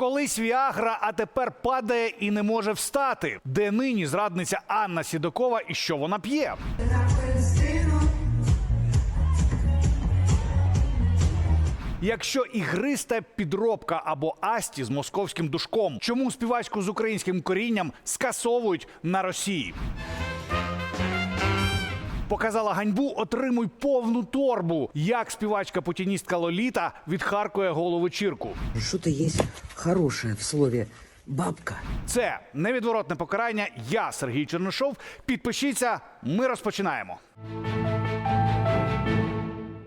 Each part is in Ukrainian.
Колись Віагра, а тепер падає і не може встати. Де нині зрадниця Анна Сідокова і що вона п'є? Якщо ігриста підробка або асті з московським душком, чому співачку з українським корінням скасовують на Росії? Показала ганьбу, отримуй повну торбу. Як співачка путіністка Лоліта відхаркує голу вечірку. Что-то є хороше в слові. «бабка». Це невідворотне покарання. Я Сергій Чернишов. Підпишіться. Ми розпочинаємо.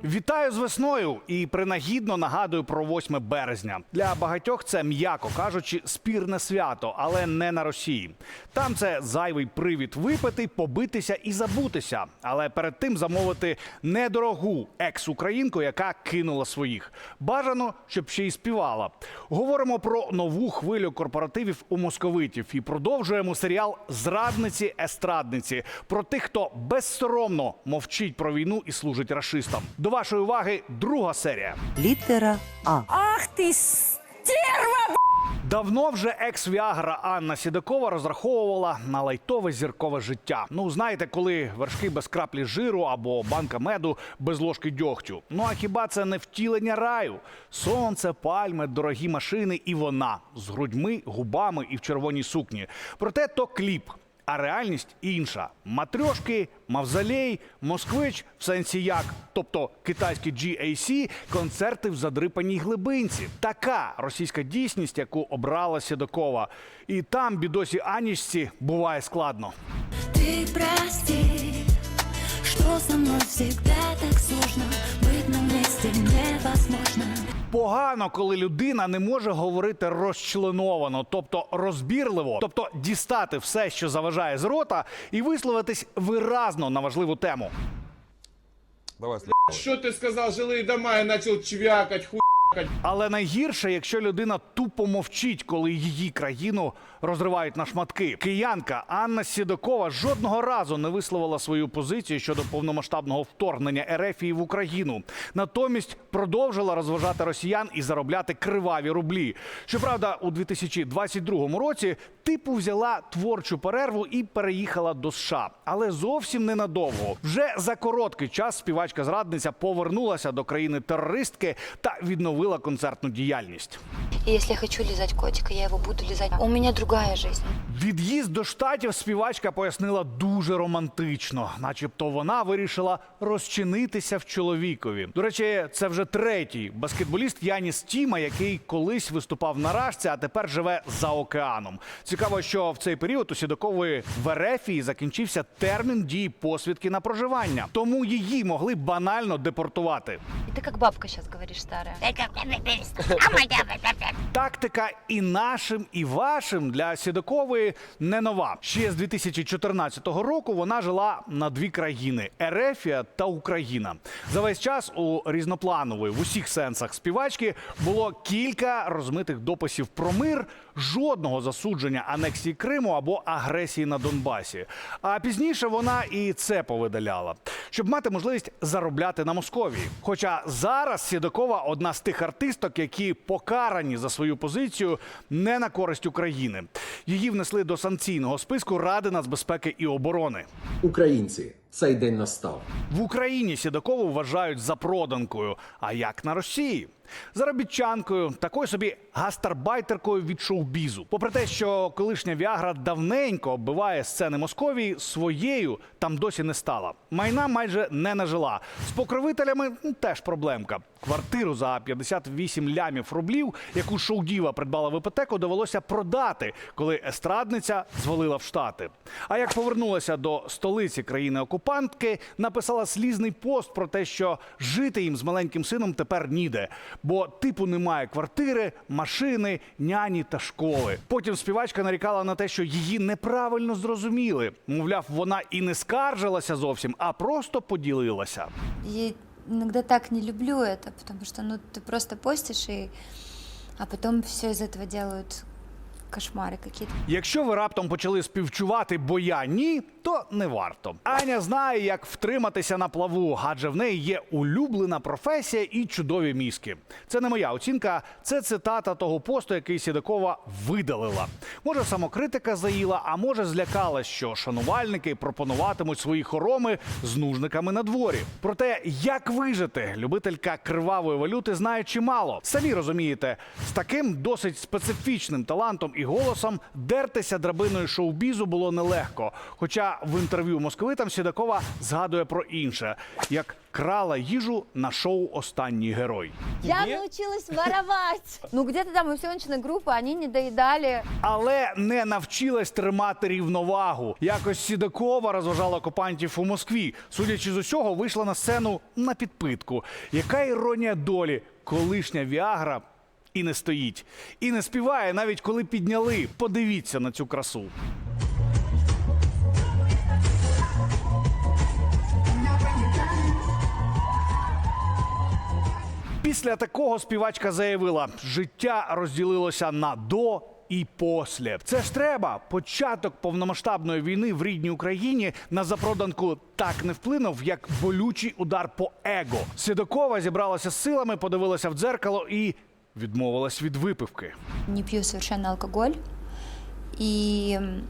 Вітаю з весною і принагідно нагадую про 8 березня. Для багатьох це, м'яко кажучи, спірне свято, але не на Росії. Там це зайвий привід випити, побитися і забутися. Але перед тим замовити недорогу екс-українку, яка кинула своїх. Бажано, щоб ще й співала. Говоримо про нову хвилю корпоративів у московитів і продовжуємо серіал Зрадниці естрадниці про тих, хто безсоромно мовчить про війну і служить рашистам. Вашої уваги друга серія. Литера А. Ах ты стерва! Давно вже екс-віагра Анна Сідакова розраховувала на лайтове зіркове життя. Ну знаєте, коли вершки без краплі жиру або банка меду без ложки дьогтю. Ну а хіба це не втілення раю? Сонце, пальми, дорогі машини і вона з грудьми, губами і в червоній сукні. Проте то кліп. А реальність інша: матрьошки, мавзолей, москвич в сенсі як, тобто китайські GAC, концерти в задрипаній глибинці. Така російська дійсність, яку обрала Сідокова. І там бідосі Анічці буває складно. Ты прости, что со мной всегда так сложно Быть нам вместе невозможно Погано, коли людина не може говорити розчленовано, тобто розбірливо, тобто дістати все, що заважає з рота, і висловитись виразно на важливу тему. Давай, що ти сказав? Жили жилые дома, я начал чвякать, хуй. Але найгірше, якщо людина тупо мовчить, коли її країну розривають на шматки. Киянка Анна Сідокова жодного разу не висловила свою позицію щодо повномасштабного вторгнення Ерефії в Україну. Натомість продовжила розважати росіян і заробляти криваві рублі. Щоправда, у 2022 році типу взяла творчу перерву і переїхала до США, але зовсім ненадовго. Вже за короткий час співачка зрадниця повернулася до країни терористки та відновила концертну діяльність. И если я хочу лизать котика, я его буду лизать. У меня другая жизнь. Від'їзд до штатів співачка пояснила дуже романтично, начебто вона вирішила розчинитися в чоловікові. До речі, це вже третій баскетболіст Яніс Тіма, який колись виступав на рашці, а тепер живе за океаном. Цікаво, що в цей період у Сідакової в Ерефії закінчився термін дії посвідки на проживання, тому її могли банально депортувати. И ты как бабка сейчас говоришь, старая. Тактика і нашим, і вашим для Сідакової не нова. Ще з 2014 року вона жила на дві країни Ерефія та Україна. За весь час у різнопланової в усіх сенсах співачки було кілька розмитих дописів про мир, жодного засудження анексії Криму або агресії на Донбасі. А пізніше вона і це повидаляла, щоб мати можливість заробляти на Московії. Хоча зараз Сідакова одна з тих артисток, які покарані за свою позицію не на користь України. Її внесли до санкційного списку Ради нацбезпеки і оборони. Українці, цей день настав. В Україні Сідакову вважають запроданкою. А як на Росії? Заробітчанкою, такою собі гастарбайтеркою від шоу-бізу. Попри те, що колишня Віагра давненько оббиває сцени Московії, своєю там досі не стала. Майна майже не нажила. З покровителями ну, теж проблемка. Квартиру за 58 лямів рублів, яку шоу-діва придбала в іпотеку, довелося продати, коли естрадниця звалила в Штати. А як повернулася до столиці країни-окупантки, написала слізний пост про те, що жити їм з маленьким сином тепер ніде, бо типу немає квартири, машини, няні та школи. Потім співачка нарікала на те, що її неправильно зрозуміли. Мовляв, вона і не скаржилася зовсім, а просто поділилася Я иногда так не люблю это, потому что ну ты просто постишь и а потом все из этого делают кошмары какие-то. Якщо ви раптом почали співчувати, бо я ні, то не варто. Аня знає, як втриматися на плаву, адже в неї є улюблена професія і чудові мізки. Це не моя оцінка, це цитата того посту, який Сідакова видалила. Може, самокритика заїла, а може, злякалась, що шанувальники пропонуватимуть свої хороми з нужниками на дворі. Проте, як вижити, любителька кривавої валюти знає чимало. Самі розумієте, з таким досить специфічним талантом і голосом дертися драбиною шоу-бізу було нелегко. Хоча в інтерв'ю московитам Сідакова згадує про інше, як крала їжу на шоу Останній герой. Я научилась воровать. Ну, где-то там у съемочной группы они не доедали. Але не навчилась тримати рівновагу. Якось Сідакова розважала окупантів у Москві. Судячи з усього, вийшла на сцену на підпитку. Яка іронія долі, колишня Віагра і не стоїть, і не співає, навіть коли підняли. Подивіться на цю красу. Після такого співачка заявила: життя розділилося на до. І після. це ж треба. Початок повномасштабної війни в рідній Україні на запроданку так не вплинув, як болючий удар по его. Сідокова зібралася з силами, подивилася в дзеркало і відмовилась від випивки. Не пью совершенно алкоголь. М,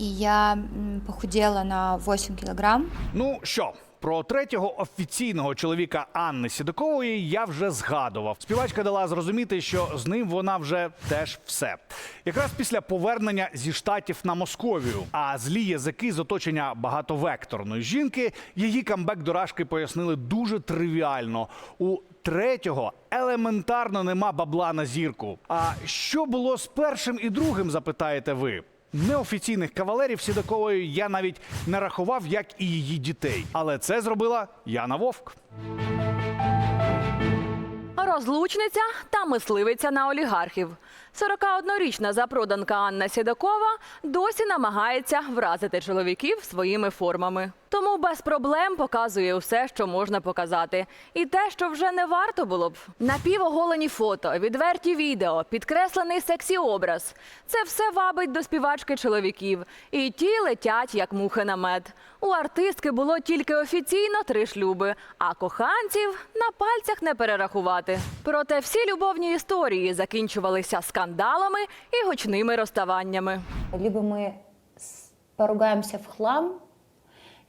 и я м, похудела на 8 килограмм. Ну що, про третього офіційного чоловіка Анни Сідакової я вже згадував. Співачка дала зрозуміти, що з ним вона вже теж все. Якраз після повернення зі штатів на Московію, а злі язики з оточення багатовекторної жінки її камбек до Рашки пояснили дуже тривіально. У третього елементарно нема бабла на зірку. А що було з першим і другим, запитаєте ви? Неофіційних кавалерів Сідакової я навіть не рахував, як і її дітей. Але це зробила Яна Вовк. Розлучниця та мисливиця на олігархів. 41-річна запроданка Анна Сідакова досі намагається вразити чоловіків своїми формами. Тому без проблем показує усе, що можна показати, і те, що вже не варто було б. Напівоголені фото, відверті відео, підкреслений сексі образ. Це все вабить до співачки чоловіків, і ті летять як мухи на мед. У артистки було тільки офіційно три шлюби, а коханців на пальцях не перерахувати. Проте всі любовні історії закінчувалися скандалами і гучними розставаннями. Либо мы с- поругаемся в хлам,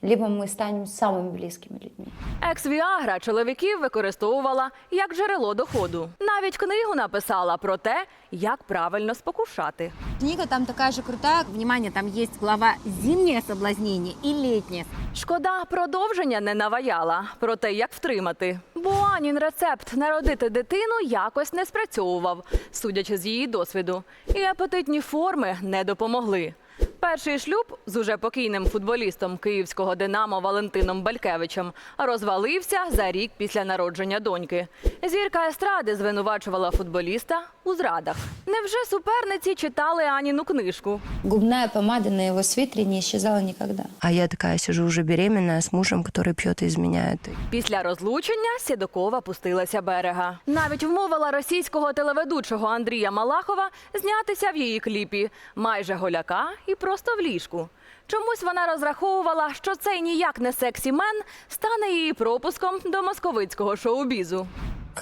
либо мы станем самыми близкими людьми. Екс-Віагра чоловіків використовувала як джерело доходу. Навіть книгу написала про те, як правильно спокушати. Книга там такая же крутая. Внимание, там есть глава «Зимнее соблазнение» и «Летнее». Шкода, продовження не наваяла про те, як втримати. Бо Анін рецепт народити дитину якось не спрацьовував, судячи з її досвіду. І апетитні форми не допомогли. Перший шлюб з уже покійним футболістом київського Динамо Валентином Балькевичем розвалився за рік після народження доньки. Зірка естради звинувачувала футболіста у зрадах. Невже суперниці читали Аніну книжку? Губная помада на его свитере не исчезала никогда. А я такая сижу уже беременная с мужем, который пьет и изменяет. Після розлучення Сідокова пустилася берега. Навіть вмовила російського телеведучого Андрія Малахова знятися в її кліпі майже голяка і просто в ліжку. Чомусь вона розраховувала, що цей ніяк не сексі мен стане її пропуском до московицького шоу-бізу.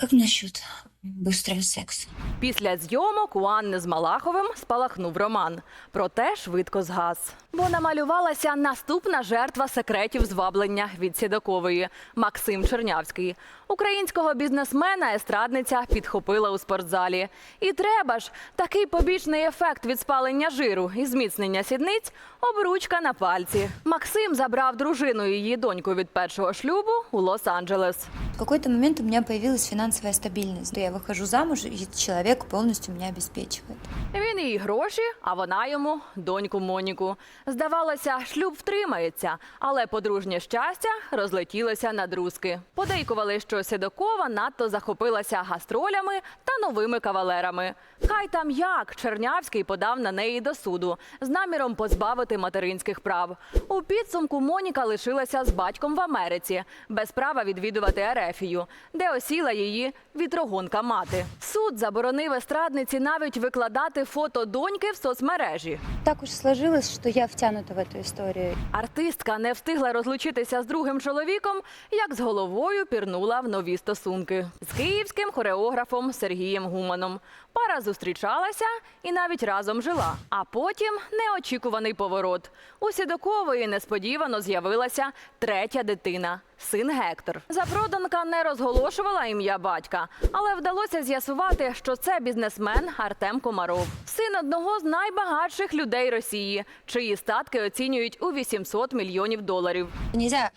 Как насчет быстрого сексу. Після зйомок у Анни з Малаховим спалахнув роман, проте швидко згас. Бо намалювалася наступна жертва секретів зваблення від Сідакової Максим Чернявський. Українського бізнесмена естрадниця підхопила у спортзалі. І треба ж такий побічний ефект від спалення жиру і зміцнення сідниць обручка на пальці. Максим забрав дружину і її доньку від першого шлюбу у Лос-Анджелес. В какой-то момент у меня появилась финансовая стабильность. Я выхожу замуж, и человек полностью меня обеспечивает. Він їй гроші, а вона йому доньку Моніку. Здавалося, шлюб втримається, але подружнє щастя розлетілося на друзки. Подейкували, що Сідокова надто захопилася гастролями та новими кавалерами. Хай там як Чернявський подав на неї до суду з наміром позбавити материнських прав. У підсумку Моніка лишилася з батьком в Америці без права відвідувати Ерефію, де осіла її вітрогонка мати. Суд заборонив естрадниці навіть викладати фото доньки в соцмережі. Так уж сложилось, что я втянута в эту историю. Артистка не встигла розлучитися з другим чоловіком, як з головою пірнула в нові стосунки з київським хореографом Сергієм Гуманом. Пара зустрічалася і навіть разом жила. А потім неочікуваний поворот. У Сідакової несподівано з'явилася третя дитина. Син Гектор. Запроданка не розголошувала ім'я батька, але вдалося з'ясувати, що це бізнесмен Артем Комаров, син одного з найбагатших людей Росії, чиї статки оцінюють у 800 мільйонів доларів. Нельзя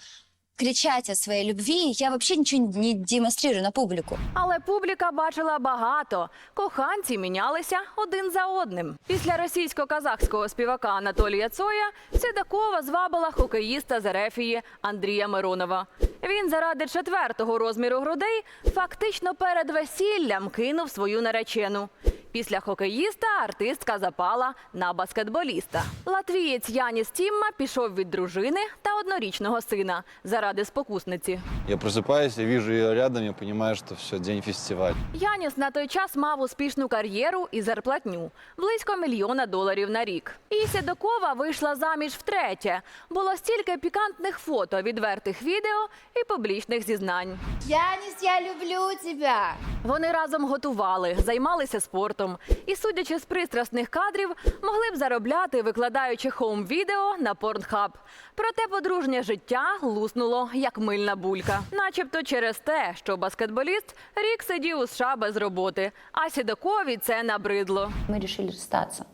кричать о своей любви. Я вообще ничего не демонстрирую на публику. Але публіка бачила багато. Коханці мінялися один за одним. Після російсько-казахського співака Анатолія Цоя Седакова звабила хокеїста з Ерефії Андрія Миронова. Він заради четвертого розміру грудей фактично перед весіллям кинув свою наречену. Після хокеїста артистка запала на баскетболіста. Латвієць Яніс Тімма пішов від дружини та однорічного сина заради спокусниці. Я просыпаюсь, я вижу ее рядом, я понимаю, что все, день фестиваль. Яніс на той час мав успішну кар'єру і зарплатню близько мільйона доларів на рік. І Сідокова вийшла заміж втретє. Було стільки пікантних фото, відвертих відео і публічних зізнань. Янис, я люблю тебя. Вони разом готували, займалися спортом і, судячи з пристрасних кадрів, могли б заробляти, викладаючи хоум-відео на Pornhub. Проте подружнє життя луснуло як мильна булька, начебто через те, що баскетболіст рік сидів у США без роботи, а сідакові це набридло. Ми вирішили расстаться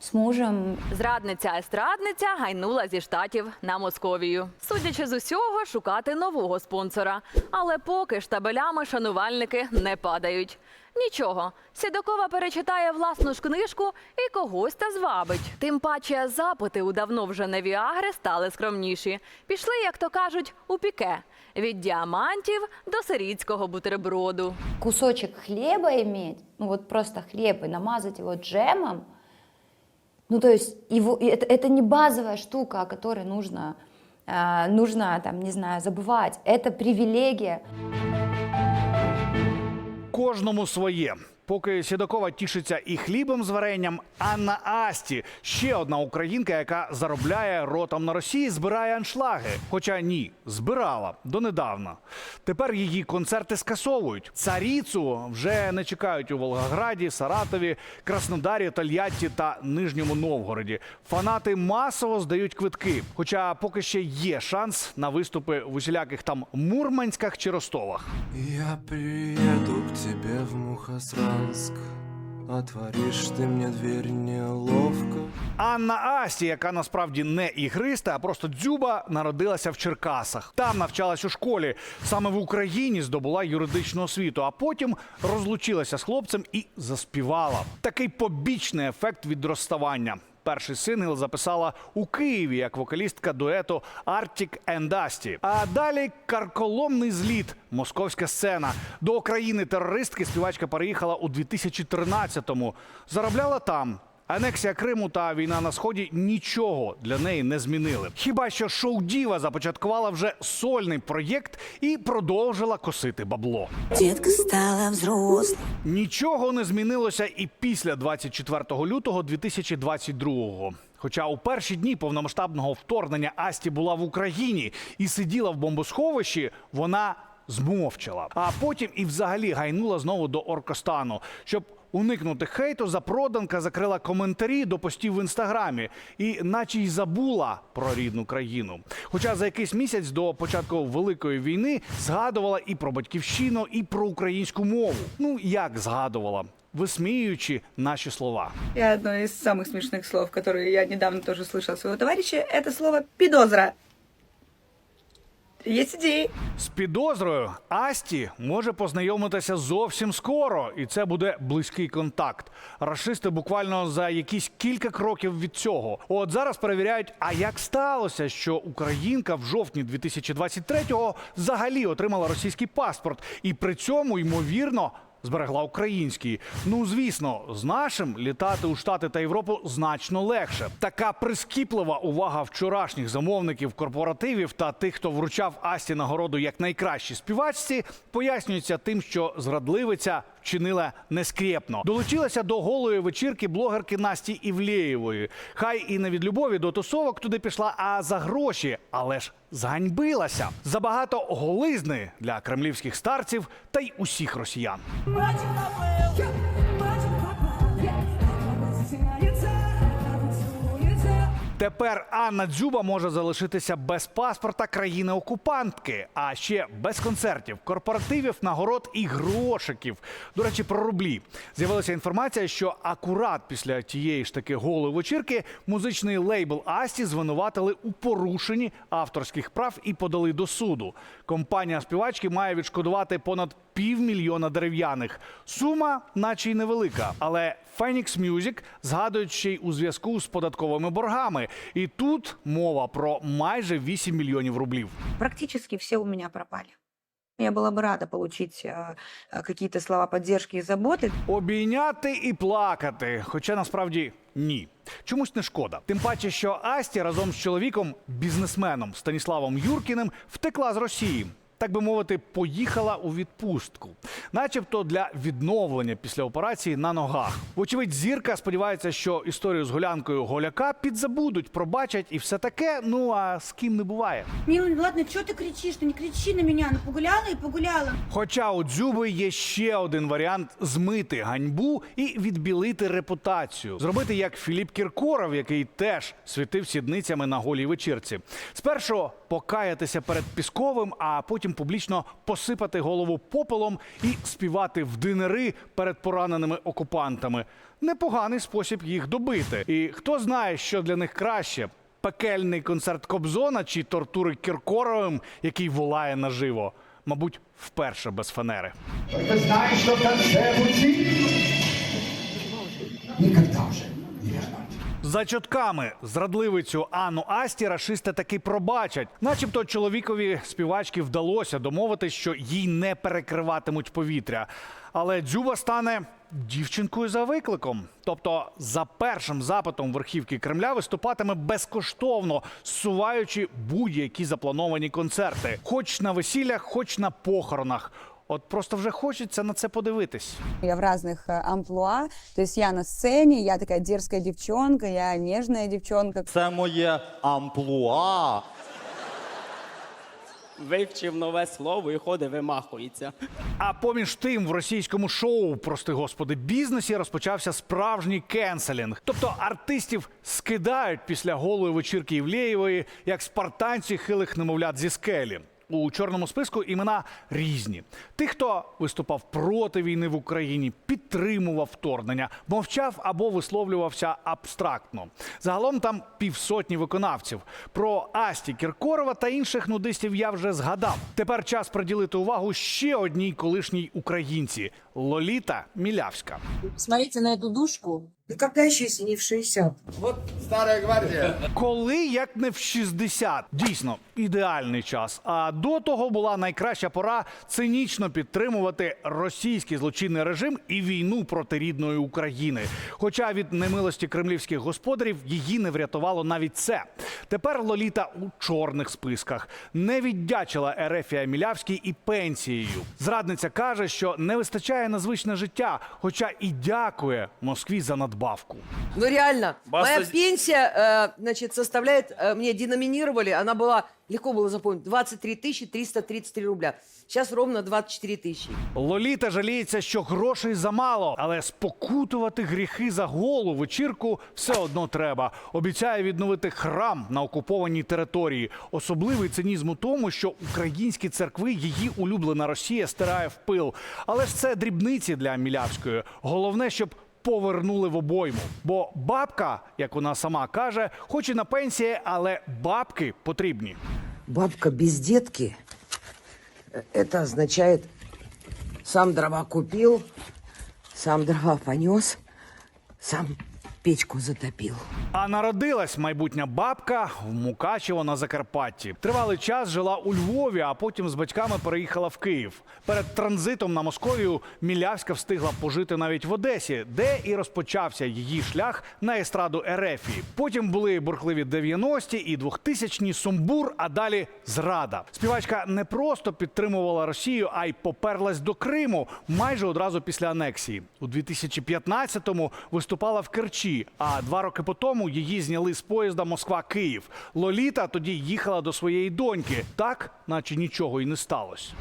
с мужем. Зрадниця-естрадниця гайнула зі штатів на Московію. Судячи з усього, шукати нового спонсора. Але поки штабелями шанувальники не падають. Нічого, Сідокова перечитає власну ж книжку і когось та звабить. Тим паче запити у давно вже не Віагри стали скромніші. Пішли, як то кажуть, у піке від діамантів до сирійського бутерброду. Кусочек хлеба иметь, ну вот просто хлеб и намазать его джемом, ну то есть его, и это, это не базовая штука, о которой нужно, э, нужно там, не знаю, забывать. Это привилегия. Кожному своє. Поки Сідокова тішиться і хлібом з варенням, Анна Асті ще одна українка, яка заробляє ротом на Росії, збирає аншлаги. Хоча ні, збирала донедавна. Тепер її концерти скасовують. Царіцу вже не чекають у Волгограді, Саратові, Краснодарі, Тольятті та Нижньому Новгороді. Фанати масово здають квитки. Хоча поки ще є шанс на виступи в усіляких там Мурманськах чи Ростовах. Я приеду к тебе в Мухосранск. отвориш ти мені дверь неловко. Анна Асті, яка насправді не ігриста, а просто дзюба, народилася в Черкасах. Там навчалась у школі. Саме в Україні здобула юридичну освіту, а потім розлучилася з хлопцем і заспівала. Такий побічний ефект від розставання. Перший сингл записала у Києві як вокалістка дуету Arctic and Dusty. А далі карколомний зліт, московська сцена. До України терористки. співачка переїхала у 2013-му. Заробляла там. Анексія Криму та війна на сході нічого для неї не змінили. Хіба що шоу Діва започаткувала вже сольний проєкт і продовжила косити бабло. Детка стала взрослой. Нічого не змінилося і після 24 лютого 2022-го. Хоча у перші дні повномасштабного вторгнення Асті була в Україні і сиділа в бомбосховищі, вона змовчала. А потім і взагалі гайнула знову до Оркостану, щоб уникнути хейту. Запроданка закрила коментарі до постів в інстаграмі і, наче й забула про рідну країну. Хоча за якийсь місяць до початку великої війни згадувала і про батьківщину, і про українську мову. Ну як згадувала, висміюючи наші слова. И одно из самых смешных слов, которые я недавно тоже слышала от своего товарища, это слово «пидозра». Идеи. З підозрою Асті може познайомитися зовсім скоро, і це буде близький контакт. Рашисти буквально за якісь кілька кроків від цього. От зараз перевіряють, а як сталося, що українка в жовтні 2023-го взагалі отримала російський паспорт, і при цьому ймовірно зберегла український. Ну звісно, з нашим літати у Штати та Європу значно легше. Така прискіплива увага вчорашніх замовників корпоративів та тих, хто вручав Асті нагороду як найкращій співачці, пояснюється тим, що зрадливиця вчинила нескрєпно. Долучилася до голої вечірки блогерки Насті Івлєєвої. Хай і не від любові до тусовок туди пішла, а за гроші, але ж зганьбилася. Забагато голизни для кремлівських старців та й усіх росіян. Тепер Анна Дзюба може залишитися без паспорта країни-окупантки, а ще без концертів, корпоративів, нагород і грошиків. До речі, про рублі з'явилася інформація, що акурат після тієї ж таки голої вечірки музичний лейбл Асті звинуватили у порушенні авторських прав і подали до суду. Компанія співачки має відшкодувати понад півмільйона дерев'яних. Сума, наче й невелика, але Phoenix Music згадують ще й у зв'язку з податковими боргами. І тут мова про майже 8 мільйонів рублів. Практически все у меня пропали. Я была бы рада получить э, э, какие-то слова поддержки и заботы. Обійняти і плакати. Хоча насправді ні. Чомусь не шкода. Тим паче, що Асті разом з чоловіком, бізнесменом Станіславом Юркіним, втекла з Росії. Так би мовити, поїхала у відпустку, начебто для відновлення після операції на ногах. Вочевидь, зірка сподівається, що історію з гулянкою голяка підзабудуть, пробачать і все таке. Ну а з ким не буває. Ну ладно, что ты кричишь? Ну не кричи на меня. Ну погуляла и погуляла. Хоча у Дзюби є ще один варіант змити ганьбу і відбілити репутацію, зробити як Філіп Кіркоров, який теж світив сідницями на голій вечірці. Спершу покаятися перед Пісковим, а потім публічно посипати голову попелом і співати в динери перед пораненими окупантами. Непоганий спосіб їх добити. І хто знає, що для них краще. Пекельний концерт Кобзона чи тортури Кіркоровим, який волає наживо. Мабуть, вперше без фанери. Ты знаешь, что в конце пути никогда уже не вернуть. За чотками зрадливицю Анну Асті рашисти таки пробачать, начебто чоловікові співачки вдалося домовитись, що їй не перекриватимуть повітря. Але Дзюба стане дівчинкою за викликом. Тобто, за першим запитом верхівки Кремля виступатиме безкоштовно, зсуваючи будь-які заплановані концерти, хоч на весіллях, хоч на похоронах. От просто вже хочеться на це подивитись. Я в разных э, амплуа. То есть я на сцене, я такая дерзкая девчонка, я нежная девчонка. Це моє амплуа. Вивчив нове слово і ходить, вимахується. А поміж тим, в російському шоу, прости господи, бізнесі розпочався справжній кенселінг. Тобто артистів скидають після голої вечірки Євлеєвої, як спартанці хилих немовлят зі скелі. У чорному списку імена різні. Тих, хто виступав проти війни в Україні, підтримував вторгнення, мовчав або висловлювався абстрактно. Загалом там півсотні виконавців. Про Асті Кіркорова та інших нудистів я вже згадав. Тепер час приділити увагу ще одній колишній українці Лоліта Мілявська. Смотрите на эту душку. Еще, если не в 60? Коли як не в 60. Дійсно, ідеальний час. А до того була найкраща пора цинічно підтримувати російський злочинний режим і війну проти рідної України. Хоча від немилості кремлівських господарів її не врятувало навіть це. Тепер Лоліта у чорних списках не віддячила Ерефія Мілявській і пенсією. Зрадниця каже, що не вистачає на звичне життя, хоча і дякує Москві за надбавку. Ну реально, моя пенсия, э, значит, составляет, э, мне деноминировали, она была, легко было запомнить, 23 333 рубля. Сейчас ровно 24 тысячи. Лоліта жаліється, що грошей замало, але спокутувати гріхи за голу вечірку все одно треба. Обіцяє відновити храм на окупованій території. Особливий цинізм у тому, що українські церкви її улюблена Росія стирає в пил. Але ж це дрібниці для Мілявської. Головне, щоб повернули в обойму. Бо бабка, як вона сама каже, хоч і на пенсії, але бабки потрібні. Бабка без дітки це означає, сам дрова купив, сам дрова понес, сам печку затопил. А народилась майбутня бабка в Мукачево на Закарпатті. Тривалий час жила у Львові, а потім з батьками переїхала в Київ. Перед транзитом на Московію Мілявська встигла пожити навіть в Одесі, де і розпочався її шлях на естраду Ерефії. Потім були бурхливі 90-ті і 2000-ні сумбур, а далі зрада. Співачка не просто підтримувала Росію, а й поперлась до Криму майже одразу після анексії. У 2015-му виступала в Керчі. А два роки по тому її зняли з поїзда Москва-Київ. Лоліта тоді їхала до своєї доньки, так наче нічого й не сталося.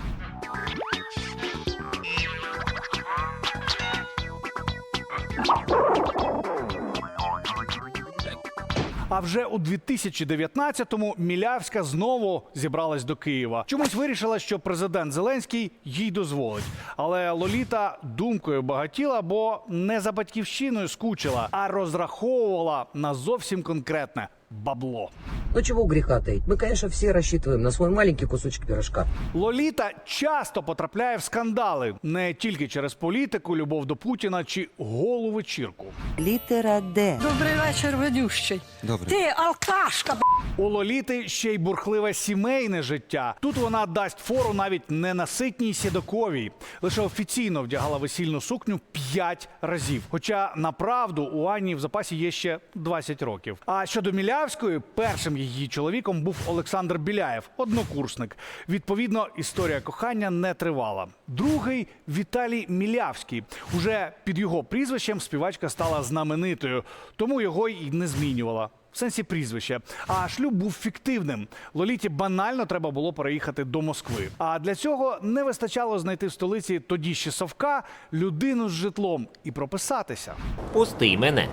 А вже у 2019-му Мілявська знову зібралась до Києва. Чомусь вирішила, що президент Зеленський їй дозволить. Але Лоліта думкою багатіла, бо не за батьківщиною скучила, а розраховувала на зовсім конкретне бабло. Ну чего греха таить? Мы, конечно, все рассчитываем на свой маленький кусочек пирожка. Лоліта часто потрапляє в скандали не тільки через політику, любов до Путіна чи голу вечірку. Литера Д. Добрий вечір, ведющий. Добре. Ти алкашка, У Лоліти ще й бурхливе сімейне життя. Тут вона дасть фору навіть ненаситній сідоковій. Лише офіційно вдягала весільну сукню п'ять разів. Хоча направду у Ані в запасі є ще 20 років. А щодо Мілявської, першим її чоловіком був Олександр Біляєв, однокурсник. Відповідно, історія кохання не тривала. Другий Віталій Мілявський. Уже під його прізвищем співачка стала знаменитою, тому його й не змінювала. В сенсі прізвища. А шлюб був фіктивним. Лоліті банально треба було переїхати до Москви. А для цього не вистачало знайти в столиці тоді ще совка людину з житлом і прописатися. Пусти мене.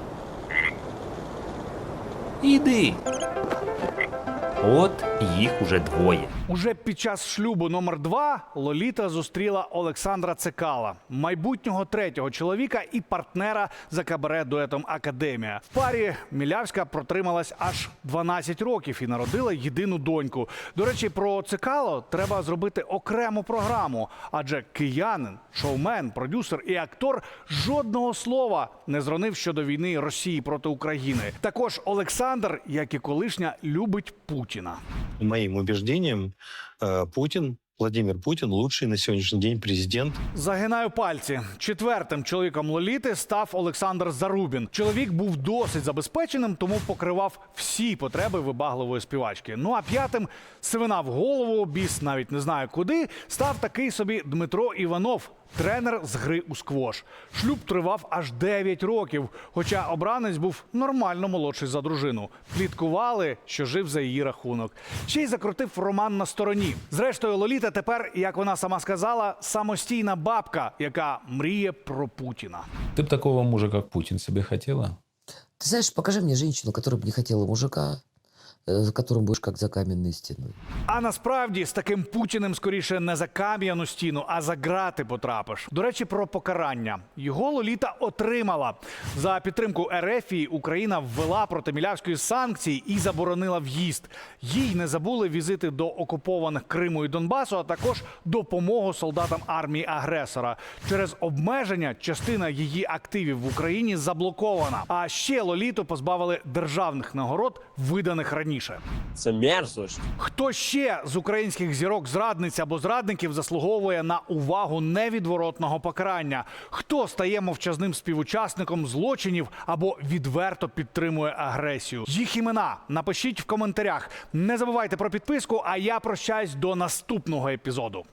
Іди. От їх уже двоє. Уже під час шлюбу номер два Лоліта зустріла Олександра Цекала, майбутнього третього чоловіка і партнера за кабаре дуетом Академія. В парі Мілявська протрималась аж 12 років і народила єдину доньку. До речі, про Цекало треба зробити окрему програму, адже киянин, шоумен, продюсер і актор жодного слова не зронив щодо війни Росії проти України. Також Олександр, як і колишня, любить Путіна. Моим убеждением, э, Путин, Владимир Путин лучший на сегодняшний день президент. Загинаю пальці. Четвертим чоловіком Лоліти став Олександр Зарубін. Чоловік був досить забезпеченим, тому покривав всі потреби вибагливої співачки. Ну а п'ятим свина в голову, біс навіть не знаю куди, став такий собі Дмитро Іванов. Тренер з гри у сквош. Шлюб тривав аж 9 років, хоча обранець був нормально молодший за дружину. Пліткували, що жив за її рахунок. Ще й закрутив роман на стороні. Зрештою, Лоліта тепер, як вона сама сказала, самостійна бабка, яка мріє про Путіна. Ти б такого мужа, як Путін, собі хотіла? Ты знаешь, покажи мне женщину, которая бы не хотела мужика, э, которым будешь как за каменной стеной. А насправді з таким путіним скоріше не за кам'яну стіну, а за грати потрапиш. До речі, про покарання його Лоліта отримала за підтримку Ерефії. Україна ввела проти Мілявської санкції і заборонила в'їзд. Їй не забули візити до окупованих Криму і Донбасу, а також допомогу солдатам армії агресора. Через обмеження частина її активів в Україні заблокована. А ще Лоліту позбавили державних нагород, виданих раніше. Це мерзость. Хто ще з українських зірок зрадниць або зрадників заслуговує на увагу невідворотного покарання? Хто стає мовчазним співучасником злочинів або відверто підтримує агресію? Їх імена напишіть в коментарях. Не забувайте про підписку. А я прощаюсь до наступного епізоду.